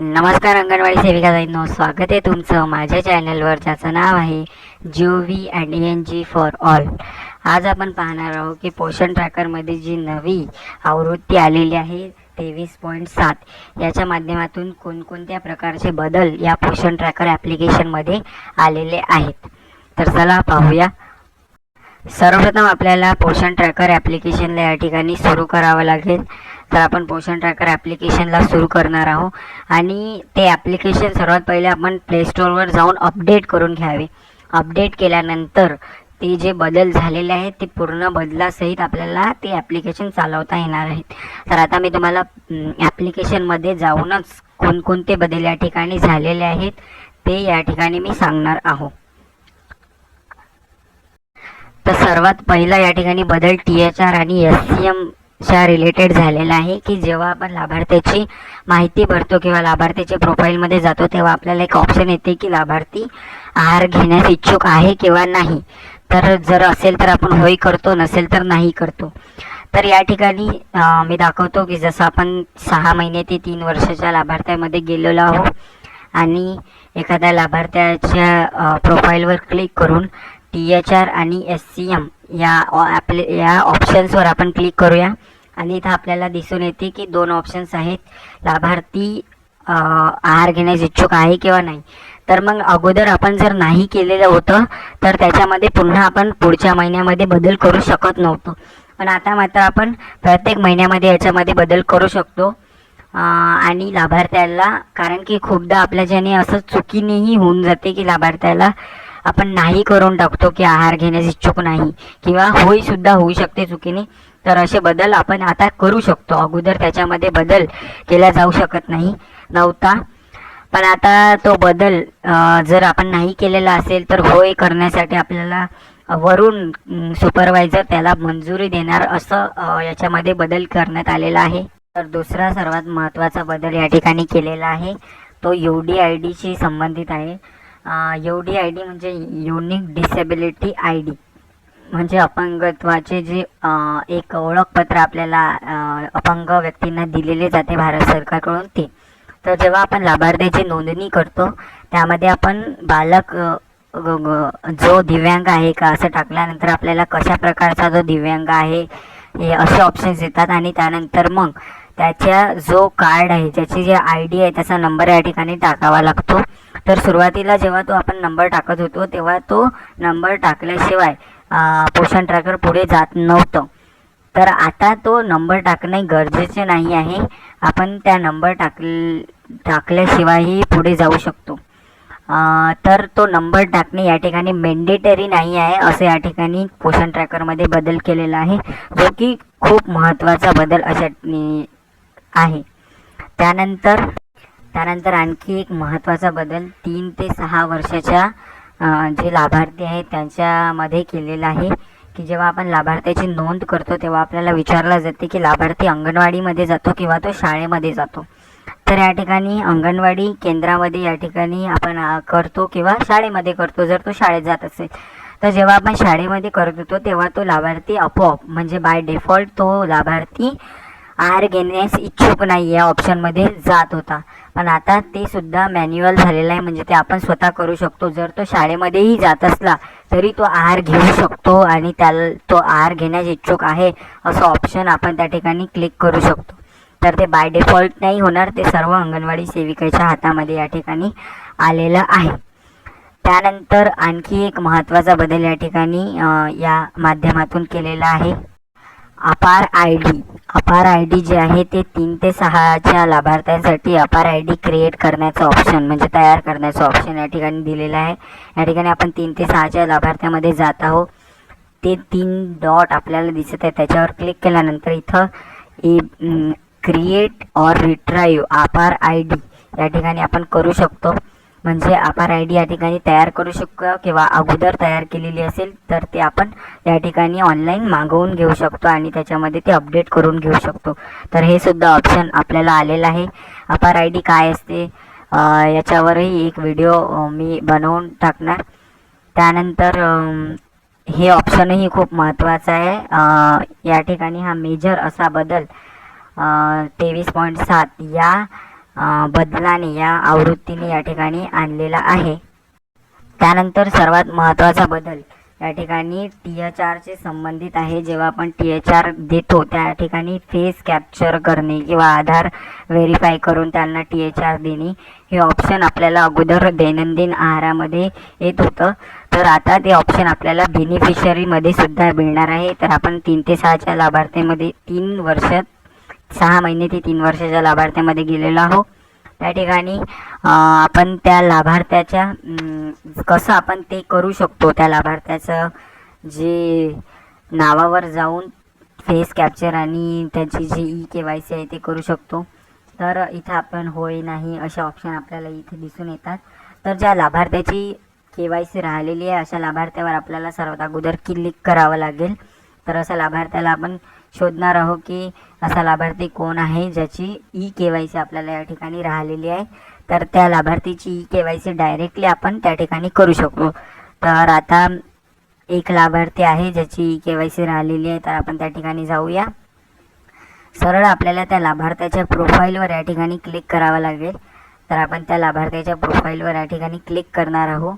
नमस्कार अंगणवाडी सेविका जाईनो स्वागत आहे तुमचं माझ्या चॅनलवर ज्याचं नाव आहे Jio V and N G for all आज आपण पाहणार आहोत की पोषण ट्रॅकरमध्ये जी नवी आवृत्ती आलेली आहे तेवीस पॉईंट सात याच्या माध्यमातून कोणकोणत्या प्रकारचे बदल या पोषण ट्रॅकर ॲप्लिकेशनमध्ये आलेले आहेत. तर चला पाहूया. सर्वप्रथम आपल्याला पोषण ट्रॅकर ॲप्लिकेशनला या ठिकाणी सुरू करावं लागेल. तर आपण पोषण ट्रॅकर ॲप्लिकेशनला सुरू करणार आहोत. आणि ते ॲप्लिकेशन सर्वात पहिले आपण प्ले स्टोअरवर जाऊन अपडेट करून घ्यावे. अपडेट केल्यानंतर ते जे बदल झालेले आहेत ते पूर्ण बदलासहित आपल्याला ते ॲप्लिकेशन चालवता येणार आहेत. तर आता मी तुम्हाला ॲप्लिकेशनमध्ये जाऊनच कोणकोणते बदल या ठिकाणी झालेले आहेत ते या ठिकाणी मी सांगणार आहो तर सर्वात पहिला या ठिकाणी बदल टी एच आर आणि एस सी एम च्या रिलेटेड झालेला आहे की जेव्हा आपण लाभार्थ्याची माहिती भरतो किंवा लाभार्थ्याच्या प्रोफाईलमध्ये जातो तेव्हा आपल्याला एक ऑप्शन येते की लाभार्थी आहार घेण्यास इच्छुक आहे किंवा नाही. तर जर असेल तर आपण होय करतो नसेल तर नाही करतो. तर या ठिकाणी मी दाखवतो की जसं आपण सहा महिने ते तीन वर्षाच्या लाभार्थ्यामध्ये गेलेलो आहो आणि एखाद्या लाभार्थ्याच्या प्रोफाईलवर क्लिक करून टी एच आर आणि एस सी एम या ॲप्ले या ऑप्शन्सवर आपण क्लिक करूया. आणि इथं आपल्याला दिसून येते की दोन ऑप्शन्स आहेत. लाभार्थी आहार घेण्यास इच्छुक आहे किंवा नाही. तर मग अगोदर आपण जर नाही केलेलं होतं तर त्याच्यामध्ये पुन्हा आपण पुढच्या महिन्यामध्ये बदल करू शकत नव्हतो. पण आता मात्र आपण प्रत्येक महिन्यामध्ये याच्यामध्ये बदल करू शकतो. आणि लाभार्थ्याला कारण की खूपदा आपल्याच्याने असं चुकीनेही होऊन जाते की लाभार्थ्याला आपण नाही करून टाकतो की आहार घेण्यास इच्छुक नाही किंवा होईसुद्धा होऊ शकते चुकीने. तर असे बदल आपण आता करू शकतो. अगोदर त्याच्यामध्ये बदल केला जाऊ शकत नाही नव्हता. पण आता तो बदल जर आपण नाही केलेला असेल तर होय करण्यासाठी आपल्याला वरून सुपरवायझर त्याला मंजुरी देणार असं याच्यामध्ये बदल करण्यात आलेला आहे. तर दुसरा सर्वात महत्त्वाचा बदल या ठिकाणी केलेला आहे. तो यू डी आय डीशी संबंधित आहे. यू डी आय डी म्हणजे युनिक डिसेबिलिटी आय डी म्हणजे अपंगत्वाचे जे एक ओळखपत्र आपल्याला अपंग व्यक्तींना दिलेले जाते भारत सरकारकडून ते. तर जेव्हा आपण लाभार्थ्याची नोंदणी करतो त्यामध्ये आपण बालक जो दिव्यांग आहे का असं टाकल्यानंतर आपल्याला कशा प्रकारचा जो दिव्यांग आहे हे असे ऑप्शन्स येतात आणि त्यानंतर मग त्याच्या जो कार्ड आहे ज्याची जे आय डी आहे त्याचा नंबर या ठिकाणी टाकावा लागतो. तर सुरुवातीला जेव्हा तो आपण नंबर टाकत होतो तेव्हा तो नंबर टाकल्याशिवाय पोषण ट्रॅकर पुढे जात नव्हतं. तर आता तो नंबर टाकणे गरजेचे नाही आहे. आपण त्या नंबर टाक टाकल्याशिवायही पुढे जाऊ शकतो. तर तो नंबर टाकणे या ठिकाणी मेंडेटरी नाही आहे असं या ठिकाणी पोषण ट्रॅकरमध्ये बदल केलेला आहे जो की खूप महत्त्वाचा बदल अशा आहे. त्यानंतर त्यानंतर आणखी एक महत्त्वाचा बदल तीन ते सहा वर्षाच्या जे लाभार्थी आहेत त्यांच्यामध्ये केलेलं आहे की जेव्हा आपण लाभार्थ्याची नोंद करतो तेव्हा आपल्याला विचारलं जाते की लाभार्थी अंगणवाडीमध्ये जातो किंवा तो शाळेमध्ये जातो. तर या ठिकाणी अंगणवाडी केंद्रामध्ये या ठिकाणी आपण करतो किंवा शाळेमध्ये करतो जर तो शाळेत जात असेल. तर जेव्हा आपण शाळेमध्ये करत होतो तेव्हा तो लाभार्थी आपोआप म्हणजे बाय डिफॉल्ट तो लाभार्थी आहार घेण्यास इच्छुक नाही या ऑप्शनमध्ये जात होता. पण आता ते सुद्धा मॅन्युअल झालेलं आहे म्हणजे ते आपण स्वतः करू शकतो. जर तो शाळेमध्येही जात असला तरी तो आहार घेऊ शकतो आणि त्याला तो आहार घेण्यास इच्छुक आहे असं ऑप्शन आपण त्या ठिकाणी क्लिक करू शकतो. तर ते बाय डिफॉल्ट नाही होणार ते सर्व अंगणवाडी सेविकेच्या हातामध्ये या ठिकाणी आलेलं आहे. त्यानंतर आणखी एक महत्त्वाचा बदल या ठिकाणी या माध्यमातून केलेला आहे. APAAR I D. APAAR I D जे आहे ते तीन ते सहाच्या लाभार्थ्यांसाठी अपार आय डी क्रिएट करण्याचं ऑप्शन म्हणजे तयार करण्याचं ऑप्शन या ठिकाणी दिलेलं आहे. या ठिकाणी आपण तीन ते सहाच्या लाभार्थ्यामध्ये जात आहोत ते तीन डॉट आपल्याला दिसत आहे. त्याच्यावर क्लिक केल्यानंतर इथं a create or retrieve Apaar I D या ठिकाणी आपण करू शकतो. म्हणजे अपार आय डी या ठिकाणी तयार करू शकतो किंवा अगोदर तयार केलेली असेल तर ते आपण या ठिकाणी ऑनलाईन मागवून घेऊ शकतो आणि त्याच्यामध्ये ते अपडेट करून घेऊ शकतो. तर हे सुद्धा ऑप्शन आपल्याला आलेलं आहे. अपार आय डी काय असते याच्यावरही एक व्हिडिओ मी बनवून टाकणार. त्यानंतर हे ऑप्शनही खूप महत्त्वाचं आहे. या ठिकाणी हा मेजर असा बदल तेवीस पॉईंट सात या बदलाने या आवृत्तीने या ठिकाणी आणलेला आहे. त्यानंतर सर्वात महत्त्वाचा बदल या ठिकाणी टी एच आरचे संबंधित आहे. जेव्हा आपण टी एच आर देतो त्या ठिकाणी फेस कॅप्चर करणे किंवा आधार व्हेरीफाय करून त्यांना टी एच आर देणे हे ऑप्शन आपल्याला अगोदर दैनंदिन आहारामध्ये येत होतं. तर आता ते ऑप्शन आपल्याला बेनिफिशरीमध्ये सुद्धा मिळणार आहे. तर आपण तीन ते सहाच्या लाभार्थीमध्ये तीन वर्षात सहा महिने ते तीन वर्षाच्या लाभार्थ्यामध्ये गेलेलो आहोत. त्या ठिकाणी आपण त्या लाभार्थ्याच्या कसं आपण ते करू शकतो त्या लाभार्थ्याचं जे नावावर जाऊन फेस कॅप्चर आणि त्याची जी ई के वाय सी आहे ते करू शकतो. तर इथं आपण होय नाही असे ऑप्शन आपल्याला इथे दिसून येतात. तर ज्या लाभार्थ्याची के वाय सी राहिलेली आहे अशा लाभार्थ्यावर आपल्याला सर्वात अगोदर क्लिक करावं लागेल. तर अशा लाभार्थ्याला आपण शोधणार आहोत की असा लाभार्थी कोण आहे ज्याची ई के वाय सी आपल्याला या ठिकाणी राहिलेली आहे. तर त्या लाभार्थीची E K Y C directly आपण त्या ठिकाणी करू शकतो. तर आता एक लाभार्थी आहे ज्याची ई के वाय सी राहिलेली आहे तर आपण त्या ठिकाणी जाऊया. सरळ आपल्याला त्या लाभार्थ्याच्या प्रोफाईलवर या ठिकाणी क्लिक करावं लागेल. तर आपण त्या लाभार्थ्याच्या प्रोफाईलवर या ठिकाणी क्लिक करणार आहोत.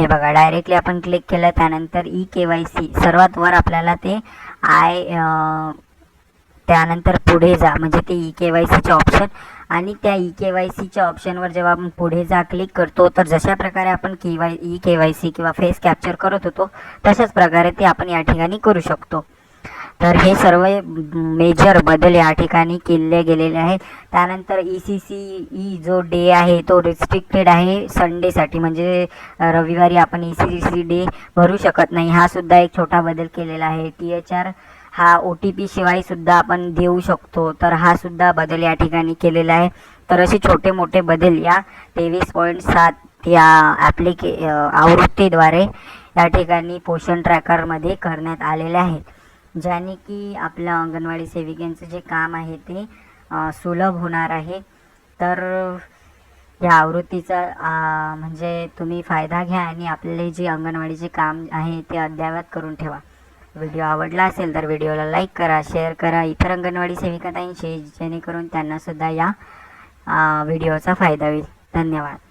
हे बघा डायरेक्टली आपण क्लिक केलं त्यानंतर ई के वाय सी सर्वात वर आपल्याला ते आय त्यानंतर पुढे जा म्हणजे ते ई के वाय सीचे ऑप्शन आणि त्या ई के वाय सीच्या ऑप्शनवर जेव्हा आपण पुढे जा क्लिक करतो तर जशा प्रकारे आपण K Y E K Y C किंवा फेस कॅप्चर करत होतो तशाच प्रकारे ते आपण या ठिकाणी करू शकतो. तर हे सर्व मेजर बदल या ठिकाणी केले गेलेले आहेत. त्यानंतर ई सी सी ई जो डे आहे तो रिस्ट्रिक्टेड आहे. संडेसाठी म्हणजे रविवारी आपण ई सी सी डे भरू शकत नाही. हा सुद्धा एक छोटा बदल केलेला आहे. टी एच आर हा ओ टी पी शिवाय सुद्धा आपण देऊ शकतो. तर हा सुद्धा बदल या ठिकाणी केलेला आहे. तर असे छोटे मोठे बदल या तेवीस पॉईंट सात या ॲप्लिके आवृत्तीद्वारे या ठिकाणी पोषण ट्रॅकरमध्ये करण्यात आलेले आहेत. ज्याने की आपलं अंगणवाडी सेविकांचं जे काम आहे ते सुलभ होणार आहे. तर या आवृत्तीचा म्हणजे तुम्ही फायदा घ्या आणि आपले जे अंगणवाडीचे काम आहे ते अद्ययावत करून ठेवा. व्हिडिओ आवडला असेल तर व्हिडिओला लाईक करा शेअर करा इतर अंगणवाडी सेविकाताईंशी जेणेकरून त्यांनासुद्धा या व्हिडिओचा फायदा होईल. धन्यवाद.